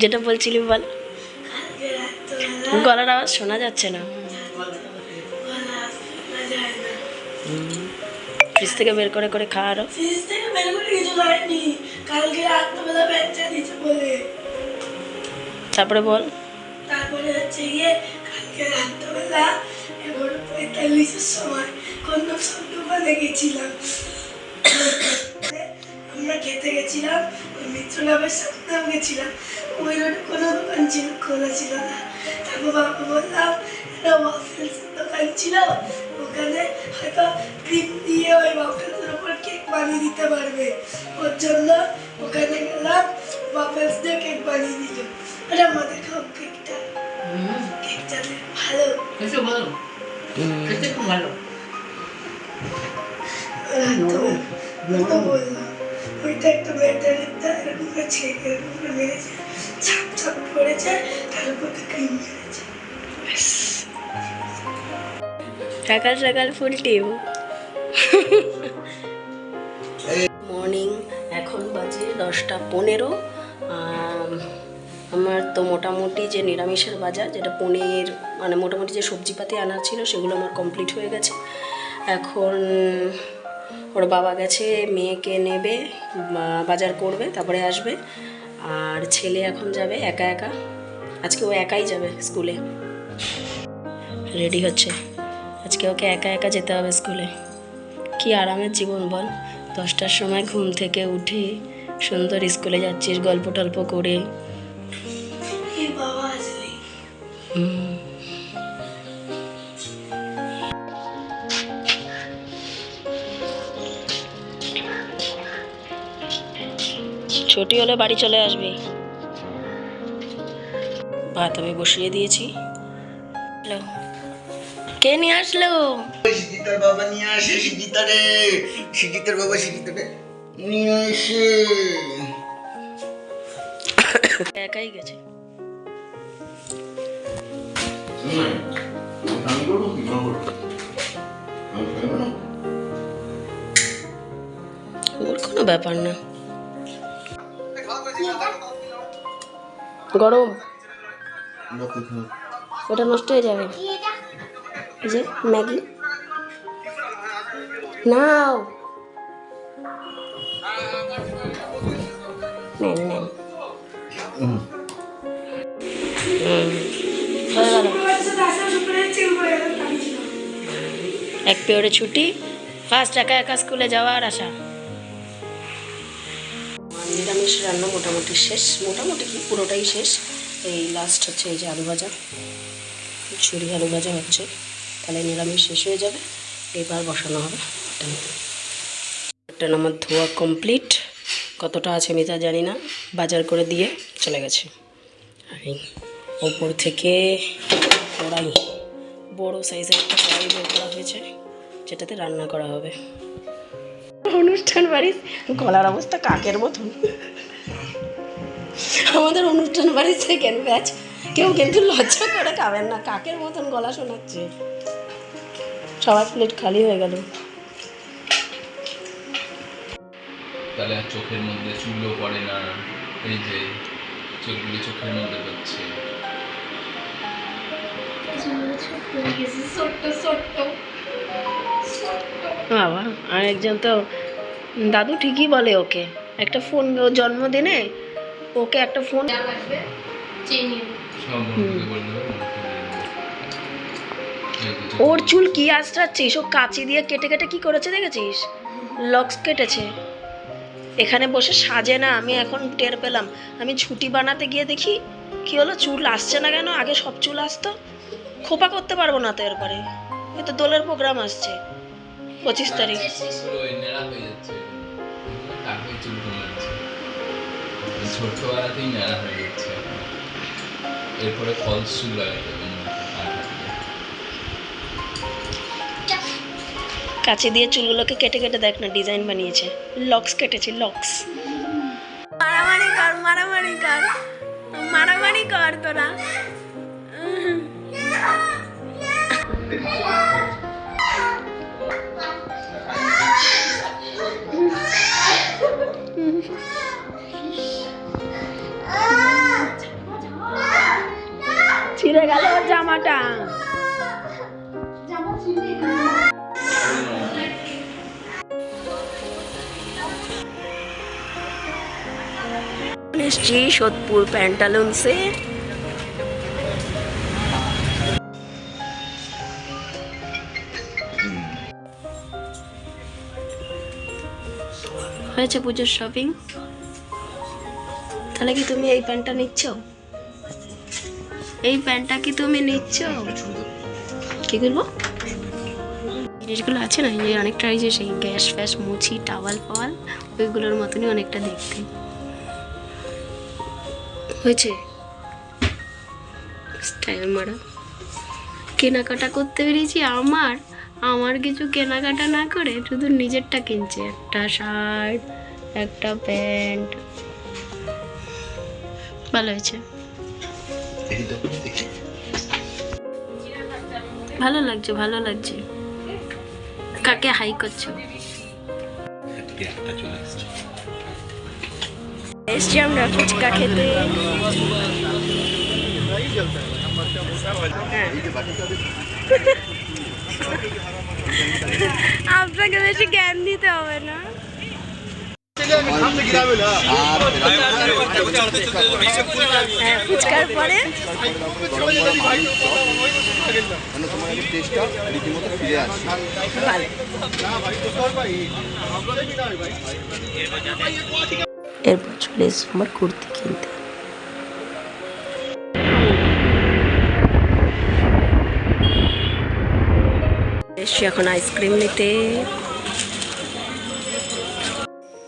যেটা বলছিলি বল। গলার আওয়াজ শোনা যাচ্ছে না। ফ্রিজ থেকে বের করে করে খা আরও। ফ্রিজ থেকে বের করে কিছু হয়নি কালকে রাত্রেবেলা বাচ্চা দিচ্ছে বলে। তারপরে বল। তারপরে হচ্ছে গিয়ে কালকে রাত্রেবেলা এগারো পঁয়তাল্লিশের সময় কন্যা সব দোকানে গেছিলাম। আমরা খেতে গেছিলাম ওই মিত্রলাভের সামনেও গেছিলাম। ওই রোডে কোনো দোকান ছিল খোলা ছিল না। তারপর বাবা বললাম একটা ওয়াফেলসের দোকান ছিল ওখানে হয়তো ক্রিম দিয়ে ওই ওয়াফেলসের উপর কেক বানিয়ে দিতে পারবে। ওর জন্য ওখানে গেলাম ওয়াফেলস দিয়ে কেক বানিয়ে দিল। আরে আমাদের খাও কেকটা কেকটা ভালো। ভালো খেতে খুব ভালো। তো তো বললাম ওইটা একটু ছেঁকে করে মেরেছে ছাপ ছাপ পড়েছে তার উপর ক্রিম মেরেছে সকাল সকাল ফুল টিম। মর্নিং এখন বাজে দশটা পনেরো। আমার তো মোটামুটি যে নিরামিষের বাজার যেটা পনির মানে মোটামুটি যে সবজিপাতি আনার ছিল সেগুলো আমার কমপ্লিট হয়ে গেছে। এখন ওর বাবা গেছে মেয়েকে নেবে বাজার করবে তারপরে আসবে। আর ছেলে এখন যাবে একা একা। আজকে ও একাই যাবে স্কুলে। রেডি হচ্ছে। আজকে ওকে একা একা যেতে হবে স্কুলে। কি আরামের জীবন বল। দশটার সময় ঘুম থেকে উঠে সুন্দর স্কুলে যাচ্ছিস গল্প টল্প করে। বাবা হুম। ছুটি হলে বাড়ি চলে আসবি। ভাত আমি বসিয়ে দিয়েছি। হ্যালো। কে নিয়ে আসলো? শিক্ষিতার বাবা নিয়ে আসে শিক্ষিতারে শিক্ষিতার বাবা শিক্ষিতারে নিয়ে আসে। একাই গেছে। ওর কোনো ব্যাপার না। গরম? ওটা নষ্ট হয়ে যাবে। এই যে ম্যাগি। নাও। নেন নেন। এক পিরিয়ডে ছুটি। ফার্স্ট একা একা স্কুলে যাওয়া আর আসা নিরামিষ রান্না মোটামুটি শেষ। মোটামুটি কি পুরোটাই শেষ। এই লাস্ট হচ্ছে এই যে আলু ভাজা। ছুরি আলু ভাজা হচ্ছে। তাহলে নিরামিষ শেষ হয়ে যাবে। এবার বসানো হবে এটা আমার ধোয়া কমপ্লিট কতটা আছে আমি তা জানি না। বাজার করে দিয়ে চলে গেছে। আর, ওপর থেকে কড়াই। বড় সাইজের একটা কড়াই বের করা হয়েছে। যেটাতে রান্না করা হবে। অনুষ্ঠান বাড়ির গলার অবস্থা কাকের মতন? আমাদের অনুষ্ঠান বাড়ির সেকেন্ড ব্যাচ কেউ কিন্তু লজ্জা করে খাবেন না কাকের মতন গলা শোনাচ্ছে। সবার প্লেট খালি হয়ে গেল। তাহলে আর চোখের মধ্যে চুলও পড়ে না এই যে চোখগুলি চোখের মধ্যে পড়ছে। বাবা আর একজন তো দাদু ঠিকই বলে ওকে। একটা ফোন ও জন্মদিনে ওকে একটা ফোন ওর চুল কি আঁচড়াচ্ছিস ও কাঁচি দিয়ে কেটে কেটে কি করেছে দেখেছিস? লক্স কেটেছে। এখানে বসে সাজে না আমি এখন টের পেলাম। আমি ছুটি বানাতে গিয়ে দেখি কি হলো? চুল আসছে না কেন? আগে সব চুল আসতো। খোপা করতে পারব না তো এরপরে। এই তো দোলের প্রোগ্রাম আসছে। পঁচিশ তারিখ। হয়ে ছোটবেলাতেই নেড়া হয়ে যাচ্ছে। এরপরে ফলস চুল লাগাতে হবে মুখে, আর হাতে। কাঁচি দিয়ে চুলগুলোকে কেটে কেটে দেখ না ডিজাইন বানিয়েছে। লক্স কেটেছে লক্স। মারামারি কর মারামারি কর। মারামারি কর তোরা। জামাটা এসছি সোদপুর প্যান্টালুন্সে হয়েছে পুজোর শপিং তাহলে কি তুমি এই প্যান্টটা নিচ্ছ? এই প্যান্টটা কি তুমি নিচ্ছ? কি করব? জিনিসগুলো আছে না যে অনেকটা এই যে সেই গ্যাস ফ্যাস মুছি, টাওয়াল ফাওয়াল, ওইগুলোর মতনই অনেকটা দেখতে। হয়েছে? স্টাইল মারা। কেনাকাটা করতে পেরেছি আমার আমার কিছু কেনাকাটা না করে শুধু নিজেরটা কিনছে। একটা শার্ট, একটা প্যান্ট। ভালো হয়েছে। ভালো লাগছে ভালো লাগছে। কাকে হাই করছ? একটা চলে এসছে আমরা ফুচকা খেতে। আপনাকে বেশি জ্ঞান দিতে হবে না। হ্যাঁ এরপর চলে এসছি আমার কুর্তি কিনতে। এসছি এখন আইসক্রিম নিতে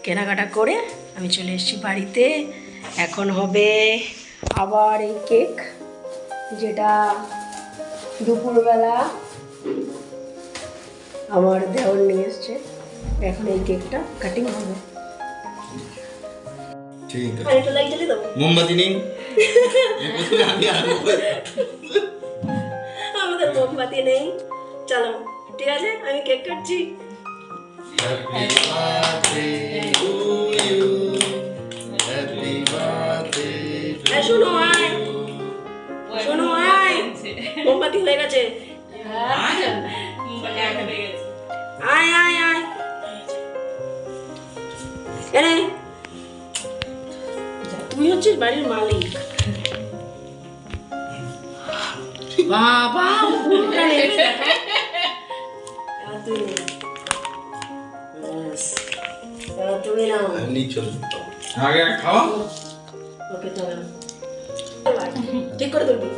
কেনাকাটা করে আমি চলে এসেছি বাড়িতে। এখন হবে আবার এই কেক যেটা দুপুরবেলা আমার দেওয়ার নিয়ে এসছে। এখন এই কেকটা কাটিং হবে। ঠিক আছে। আরেকটু লাইট জ্বালিয়ে দেবো? মোমবাতি। আমাদের মোমবাতি নেই। চলো ঠিক আছে? আমি কেক কাটছি। শোনো আয়। শোনো আয়। মোমবাতি হয়ে গেছে। আয়। আয় আয় এরে তুই হচ্ছিস বাড়ির মালিক। বাবা। তুই। তুমি নাও। নিয়ে চলো আগে খাওয়া। ওকে চলো ঠিক করে তুলবি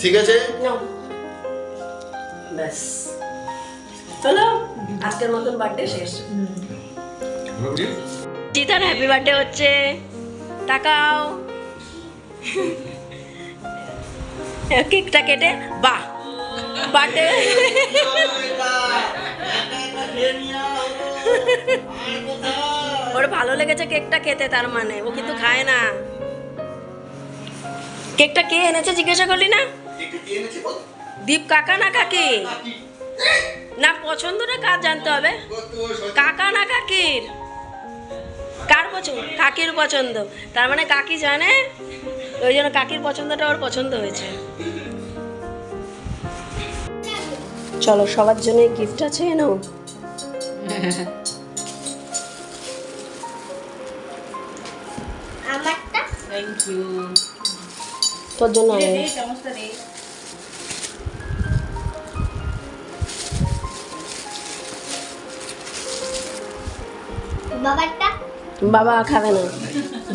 ঠিক আছে? নাও। ব্যাস। হলো আজকের মতন বার্থডে শেষ। জিতার হ্যাপি বার্থডে হচ্ছে। তাকাও। কেকটা কেটে বাহ। বার্থডে ওর ভালো লেগেছে কেকটা খেতে তার মানে। ও কিন্তু খায় না। কেকটা কে এনেছে জিজ্ঞাসা করলি না? দীপ কাকা না কাকি? না পছন্দটা কার জানতে হবে? কাকা না কাকির? কার পছন্দ? কাকির পছন্দ। তার মানে কাকি জানে? ওই জন্য কাকির পছন্দটা ওর পছন্দ হয়েছে। চলো সবার জন্য গিফট আছে নাও। থ্যাংক ইউ তোর জন্য বাবারটা? বাবা খাবে না।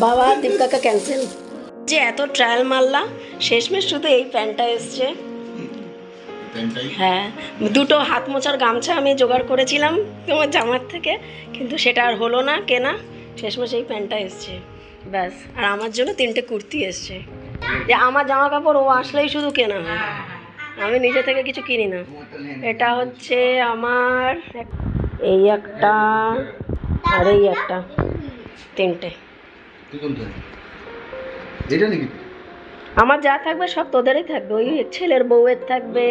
বাবা দীপকাকা ক্যান্সেল যে এত ট্রায়াল মারলাম শেষমেশ শুধু এই প্যান্টটা এসছে। হ্যাঁ দুটো হাত মোছার গামছা আমি জোগাড় করেছিলাম তোমার জামার থেকে কিন্তু সেটা আর হলো না কেনা। শেষমেশ এই প্যান্টটা এসছে। ব্যাস আর আমার জন্য তিনটে কুর্তি এসছে। যে আমার জামা কাপড় ও আসলেই শুধু কেনা হয়। আমি নিজে থেকে কিছু কিনি না। এটা হচ্ছে আমার এই একটা আর এই একটা। তিনটে। এটা নাকি? আমার যা থাকবে সব তোদেরই থাকবে। ওই ছেলের বউয়ের থাকবে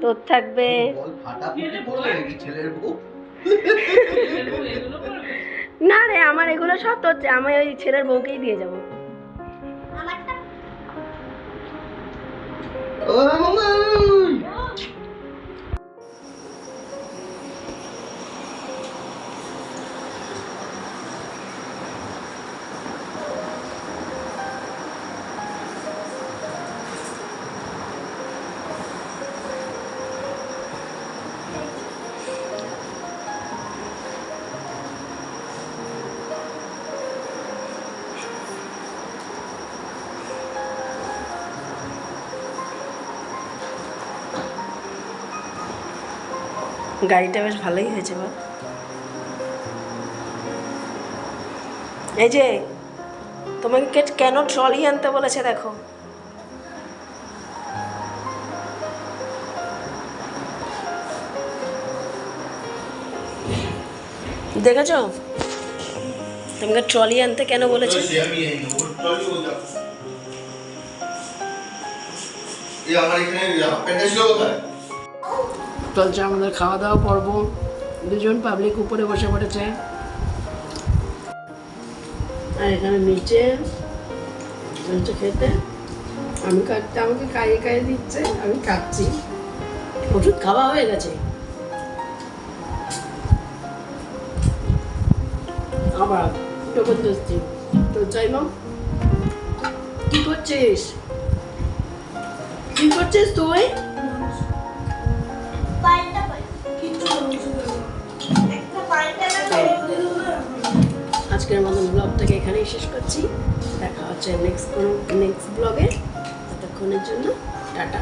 তোর থাকবে। না রে আমার এগুলো সব তোর আমি ওই ছেলের বউকেই দিয়ে যাব। আমারটা? গাড়িটা বেশ ভালোই হয়েছে বা এই যে, তোমাকে কেন ট্রলি আনতে বলেছে দেখো। দেখেছ? তোমাকে ট্রলি আনতে কেন বলেছে? আমার এখানে চলছে আমাদের খাওয়া দাওয়া পর্ব, দুজন পাবলিক উপরে বসে পড়েছে আর এখানে নিচে চলছে খেতে। আমি কাটতে, আমাকে খাইয়ে খাইয়ে দিচ্ছে, আমি কাটছি। ওষুধ খাওয়া হয়ে গেছে। আবার জবরদস্তি। তো চাইল কি করছিস? কি করছিস তুই? আজকের মতন ব্লগটাকে এখানেই শেষ করছি। দেখা হচ্ছে নেক্সট কোনো নেক্সট ব্লগে ততক্ষণের জন্য টাটা।